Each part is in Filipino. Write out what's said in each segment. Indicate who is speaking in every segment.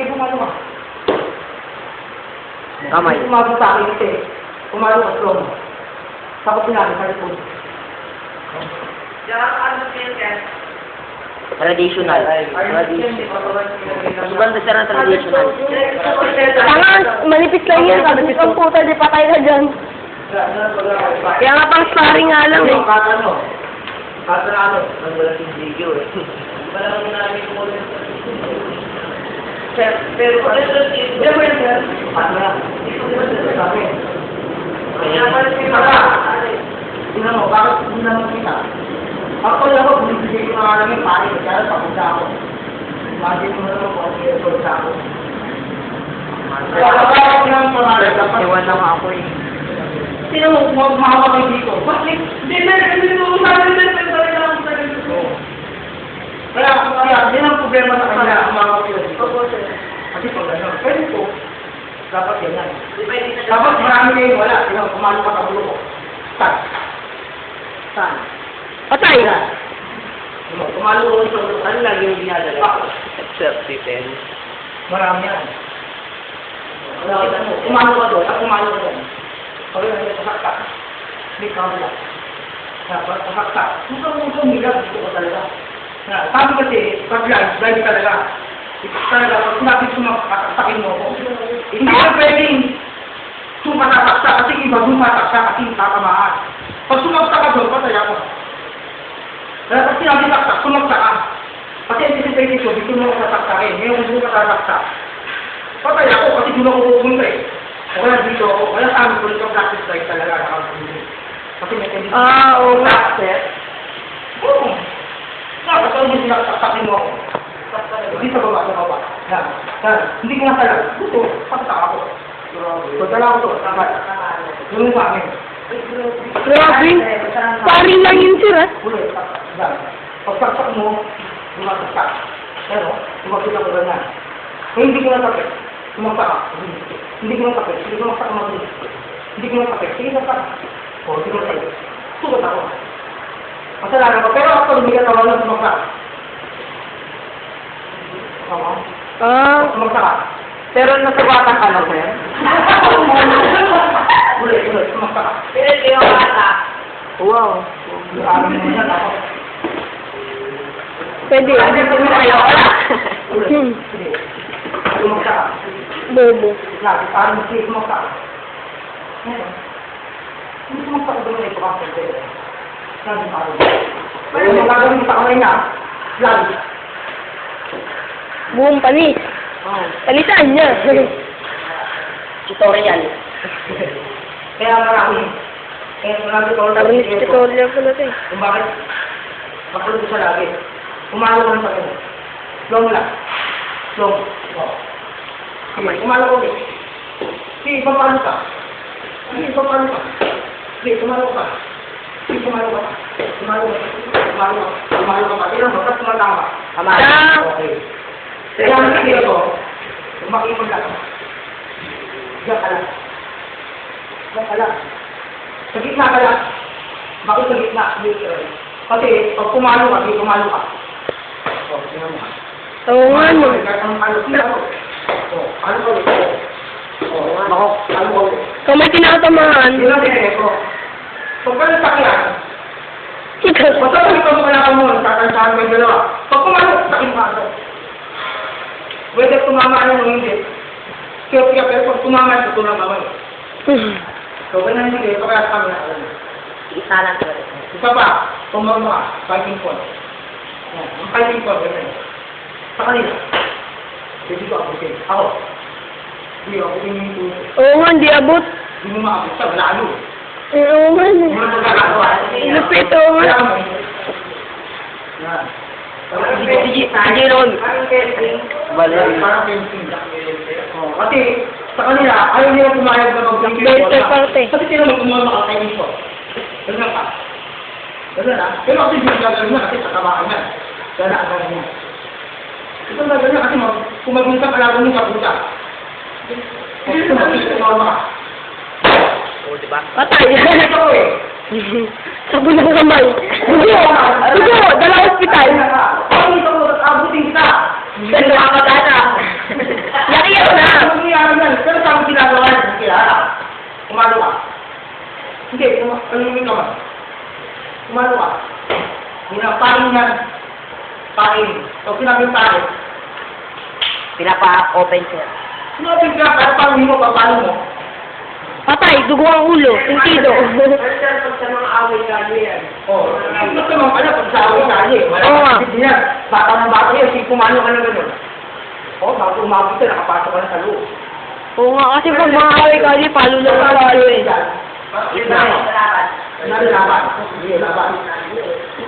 Speaker 1: Sige, pumalo ka.
Speaker 2: Kamay.
Speaker 1: Hindi Pumalo sa akin kasi. Pumalo ka, slow. Tapos sinabi sa likod.
Speaker 2: Traditional. Traditional. Ibang basta ng traditional.
Speaker 3: Tanga, manipis lang yan. Sabi ko, puta, di patay ka dyan. Kaya nga pang sparring nga lang eh.
Speaker 1: Kata ano? Kata na ano? Ang wala yung video eh. Wala naman namin kumulit. Pero, pero, pero, pero, Kata na. Sabi. Kaya pala Kata. Tingnan mo, bakit hindi naman kita? Lang ako, binibigay ko na namin pare, kaya papunta ako. Imagine mo naman kung ano yung sa ako. Kaya ko lang pangalan, dapat
Speaker 2: Iwan lang ako eh.
Speaker 1: Sino mo mahawak dito? Bakit? Hindi na, hindi mo sabi na, pero talaga lang sa dito. Kaya, kaya, yun ang problema sa kanya, ang mga kapila dito. Kasi pag gano'n, pwede po. Dapat yan yan. Dapat marami kayo wala. Sino, kumalo ka sa ulo ko. Saan? Saan?
Speaker 3: Patay.
Speaker 1: Kumalo ko ko. Ano lagi yung ginadala?
Speaker 2: Self-defense.
Speaker 1: Marami yan. Wala ka mo. Kumalo ka doon. Ako kumalo ka doon. Pag yun, may pasakta. May kamala. Dapat pasakta. Kung ka mo tumila, gusto ko talaga. Sabi kasi, pag live, live talaga. Talaga, pag sinabi sumaksakin mo ako. Hindi ka pwedeng sumasaksa kasi iba sumasaksa kasi tatamaan. Pag sumaksa ka doon, patay ako. Kaya pag sinabi saksa, sumaksa ka. Kasi anticipated ko, dito mo ako sasaksakin. Ngayon kung doon ka sasaksa, patay ako kasi doon ako pupunta eh. Kaya dito ako, kaya sa amin ko ito practice life talaga. Kasi may tendency.
Speaker 3: Ah, oo.
Speaker 1: Practice. Oo. Ano yung sinaksakin mo ako. Hindi sa baba, sa baba. Yan. Yan. Hindi ko nasalag. Gusto, pakita ako. So, dala ko to, tama. Yung sa amin.
Speaker 3: Grabe. Sparring lang yun, sir, ah.
Speaker 1: Ulit, yan. Pagsaksak mo, lumasaksak. Pero, lumapit ako ganyan. Kaya hindi ko nasakit. Sumaksak ka. Hindi ko nasakit. Hindi ko mabilis. Hindi ko nasakit. Sige, nasakit. O, hindi ko nasakit. Sugat ako. Masalanan ko. Pero ako, hindi ka tawa ng sumaksak. Tama?
Speaker 3: Ah,
Speaker 1: Sumaksak ka.
Speaker 2: Pero nasabatan ka na, sir?
Speaker 1: Ulit, ulit. Sumaksak ka.
Speaker 2: Wow.
Speaker 1: Alam mo yan ako.
Speaker 3: pwede.
Speaker 1: Ulit.
Speaker 3: Hmm.
Speaker 1: Sige. Sumaksak ka.
Speaker 3: Bobo.
Speaker 1: Lagi, parang hindi sumaksak. Ngayon, hindi sumaksak ko doon ito kasi Lagi parang. Pero yung gagawin sa kamay niya, lagi.
Speaker 3: Buong panis.
Speaker 1: Oh.
Speaker 3: Panisan niya.
Speaker 2: Tutorial.
Speaker 1: Kaya marami. Kaya marami ko
Speaker 3: Sabi ni tutorial pala ito eh.
Speaker 1: Kung bakit? Makulog siya lagi. Umalo ko ng pagod. Long lang. Long. Oh. Sige, umalo ko ulit. Sige, papalo ka. Sige, papalo ka. Sige, tumalo ka. Sige, tumalo ka. Tumalo ka. Tumalo ka. Tumalo ka. Mo.
Speaker 2: Tama.
Speaker 3: Ah.
Speaker 1: Okay. Kaya ang sige ko, lang. Diyan ka lang. Sa gitna ka lang. Bakit sa gitna? Kasi pag pumalo ka, di pumalo ka. O, tingnan mo.
Speaker 3: Oo nga
Speaker 1: ang ano, tingnan mo. O, ano ka ulit? O,
Speaker 2: Ako.
Speaker 1: ano ulit?
Speaker 3: Kung may tinatamaan,
Speaker 1: tinigay ko. Pag ka nasakyan,
Speaker 3: ikaw.
Speaker 1: basta kung ikaw wala ka mo, tatansahan mo yung dalawa. Pag pumalo, sakit ito. Whether tumama ano o hindi. Kaya kaya pero pag tumama ito, tumama mo. So, ganun hindi kayo, kaya kami na alam.
Speaker 2: Isa lang sir.
Speaker 1: Isa pa, tumama ka, fighting point. Yan, ang fighting point, ganun. Sa kanila. Hindi ko ako, sige. Ako. Hindi ako, tingin ko.
Speaker 3: Oo nga, hindi abot.
Speaker 1: Hindi mo maabot siya, wala ano.
Speaker 3: Eh, Oo nga
Speaker 1: magkakagawa.
Speaker 3: Lupit, oo nga.
Speaker 2: Sige, sige.
Speaker 1: Oh, kasi sa kanila, ayaw nila pumayag na mag-fencing.
Speaker 3: Better parte.
Speaker 1: Kasi sila mo kumuha makakainin ko. Ganun ka. Ganun na. Pero kasi hindi ganun na kasi tatamaan na. Gana ang ganun niya. Ito na ganun kasi kung magbunta ka lang mo sa buta. Kasi tumama ka.
Speaker 2: Oo, ba?
Speaker 3: Patay.
Speaker 1: Ito eh.
Speaker 3: Sabon ng kamay. Dugo! Dugo! Dala hospital.
Speaker 1: Ay, ito ko, abutin kita.
Speaker 2: Saan na
Speaker 1: ka data?
Speaker 3: Nakiyaw na.
Speaker 1: Nangyayari na. Saan sa amin ginagawa na sila? Kumalo ka. Hindi, alumin ka ba? Kumalo ka. Muna, na. Parin. So, sinabi parin.
Speaker 2: Pinapa-open siya.
Speaker 1: Sinabi ka, ano para parin mo, papalo mo.
Speaker 3: Patay, dugo ang ulo, sentido.
Speaker 2: sa mga away kanya yan.
Speaker 1: Oh, gusto mo pala pag sa kali. Wala
Speaker 3: Oo nga.
Speaker 1: niya. Bata ng bata yun, sige kumano ka na gano'n. Oh, bago umabot ka, nakapasok ka na sa loob.
Speaker 3: Oo nga, kasi pag mga away ka, di palo lang ang palo eh.
Speaker 1: Nalalaban. Sige, laban.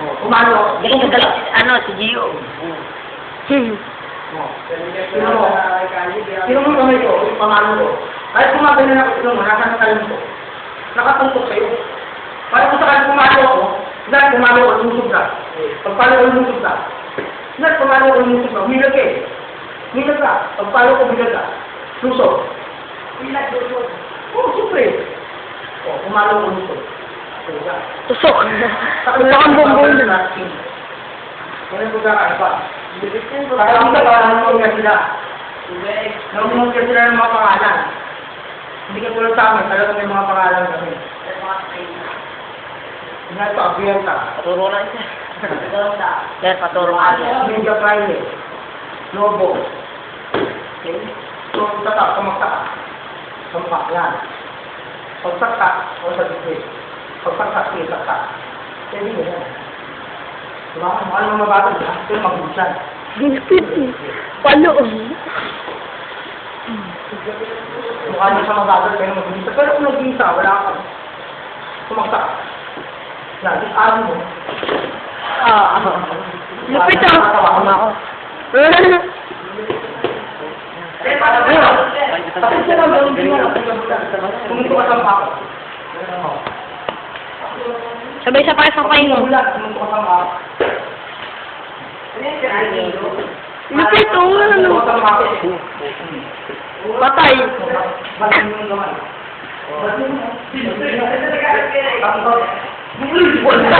Speaker 1: Oh, kumano.
Speaker 2: Ano, si Gio.
Speaker 3: Hmm.
Speaker 1: Oh, Sino mo? Sino mo kamay ko? Yung pamalo ko. Kahit kumagay na ako, sino mo, nasa sa talong ko. Nakapuntok sa'yo. Parang kung sakali pumalo ako, lahat pumalo ko, lumusog na. Pag palo ko, lumusog na. Lahat pumalo ko, lumusog na. Humilag ka eh. Humilag ka. Pag palo ko, humilag ka. Lusog. Humilag, lusog. Oo, siyempre. Oh, pumalo ko, lusog.
Speaker 3: Tusok. Wala kang bumbong.
Speaker 1: Kaya ko kakaiba. Kaya ang parang nung sila. Nung sila ng mga pangalan. Hindi ka tulad sa amin, talagang may mga pangalan kami. Nga ito, Abienta.
Speaker 2: Paturo lang siya. Sir, paturo nga siya.
Speaker 1: Ninja Friday. Lobo. Okay? So, tatak, kumakta. Sampak yan. Pagsakta, o sa dikit. Pagsakta, sakta. Pwede mo yan. Diba? Mahal mo mabatag na, pero magbuksan.
Speaker 3: Palo.
Speaker 1: Mukha niya sa mabagal pero mag-isa. Pero kung nag-isa, wala ka. Sumakta. Yan, dis araw mo.
Speaker 3: Ah. Lupit ah.
Speaker 1: Tatawa ako. Ayun. Tapos siya lang gawin niya. Kung ito ka sa mukha ko.
Speaker 3: Sabay sa pa mo.
Speaker 1: bulat, kung ito ka sa mukha ko.
Speaker 3: Lupit oh,
Speaker 1: Kung ito
Speaker 3: ano.
Speaker 1: ko.
Speaker 3: Patay.
Speaker 1: Yung
Speaker 3: Lupit na lang. Na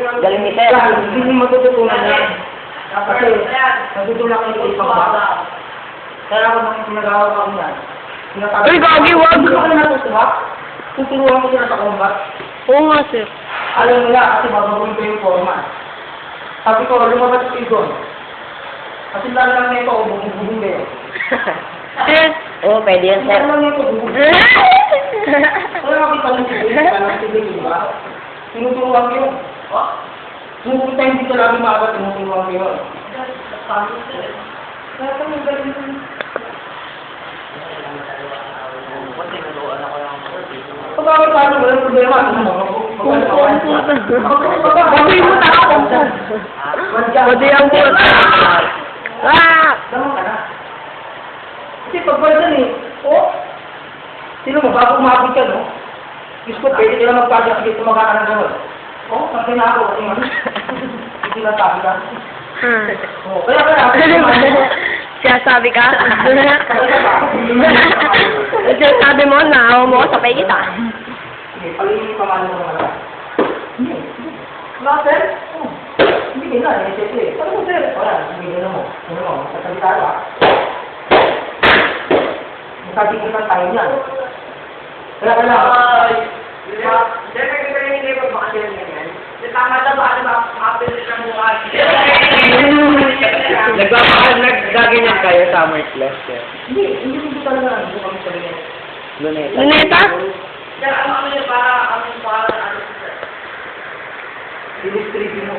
Speaker 3: yun?
Speaker 2: Galing ni Sir.
Speaker 1: Hindi mo matututunan yan. Kasi, natutunan kayo sa isang bata. Kaya ako nang sinagawa ko yan. Sinasabi-
Speaker 3: Uy, gagi, wag.
Speaker 1: Hindi ko na natutuwa. Tuturuan ko sila sa combat.
Speaker 3: Oo nga, sir.
Speaker 1: Alam nila kasi babaguhin ko yung format. Sabi ko, lumabas ko doon. Kasi lalo lang nito, bubugin kayo.
Speaker 3: Sir.
Speaker 2: Oo, pwede yan, sir.
Speaker 1: Lalo lang nito, bubugin. Kaya makita mo si Dave, kaya si Dave, di ba? Tinuturuan ko yun. Nung time dito lagi maaga, tinuturuan ko yun. Kaya kami galing. Ako paano, walang problema. Ano mo?
Speaker 3: Baboy mo na ako. Baboy ang puta. Ah!
Speaker 1: Kasi pag baldan eh, oh, sino mo, bago umabot ka, no? Diyos ko, pwede ka na magpasok dito magkakaroon gano'n. Oh, sabi na ako, kasi ano? Hindi na sabi ka. Oh, kaya kaya,
Speaker 3: Siya sabi ka? Siya sabi mo na ako mo sa pay kita.
Speaker 1: Sige, pagiging pamalo mo naman. Hindi. Wala, sir? Oh. Hindi ka na, eh, siyempre. Ano mo, sir? Wala, hindi ka na mo. Ano mo, sasalita ka. Magkatikitan tayo niyan. Kaya kailangan.
Speaker 2: Nagpapakal, naggaganyan kayo summer class, sir.
Speaker 1: Hindi, hindi hindi talaga. Hindi kami sabihin.
Speaker 2: Luneta.
Speaker 3: Luneta?
Speaker 1: Illustrate mo.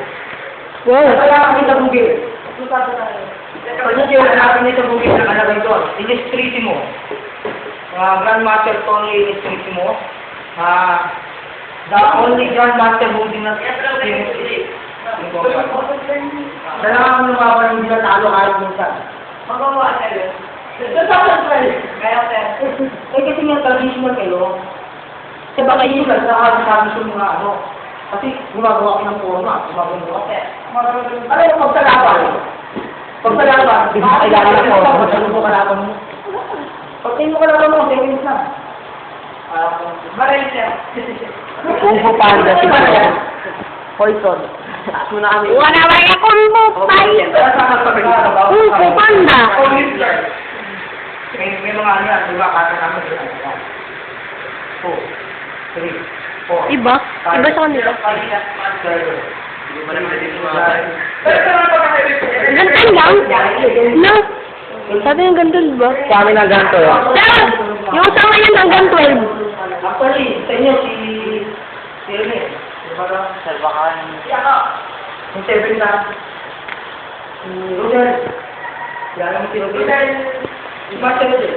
Speaker 3: Wow.
Speaker 1: Kaya kami tabugin. Pag hindi wala natin yung tabugin na kalagay doon, illustrate mo. Uh, Grandmaster Tony illustrate mo. Ah, the only Grandmaster holding na Kailangan mo lumaban hindi na talo kahit minsan. Magawa ka yun. Eh kasi nga traditional kayo. Sa baka yun sa sabi sa mga ano. Kasi gumagawa ko ng forma, gumagawa ko. Ano yung pagkalaban? Pagkalaban, di ba kailangan ng forma? Pagkalaban mo kalaban mo. Pag mo kalaban mo, seconds na. Maray siya.
Speaker 2: Kung Fu Panda si Sir. Poison. Taas mo na kami.
Speaker 3: Wala ba ka kung
Speaker 1: sa kapag
Speaker 3: Kung fu panda.
Speaker 1: May, mga ano yan, di ba? Kata namin. Two, three, four.
Speaker 3: Iba? Iba sa kanila. Gantan lang? No. Sabi ng ganito, di ba?
Speaker 2: Sa amin ang ganito.
Speaker 3: Pero, yung sa ngayon hanggang 12.
Speaker 1: Actually, sa inyo, si... Si ano eh. Di ba ka?
Speaker 2: Salbakan.
Speaker 1: Si ako. Yung seven na. Si Rodel. Yan ang si Rodel. Si Master Rodel.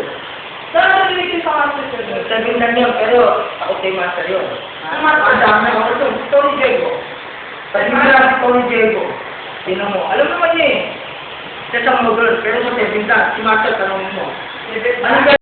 Speaker 1: Ang nagiging sa Master Rodel? Seven na niya, pero ako kay Master yun. Ang ang dami ako. Si Tony Diego. Pati mo lang si Tony Diego. Sino mo? Alam naman niya eh. Sa isang model, pero sa seven na, si Master tanongin mo. Ano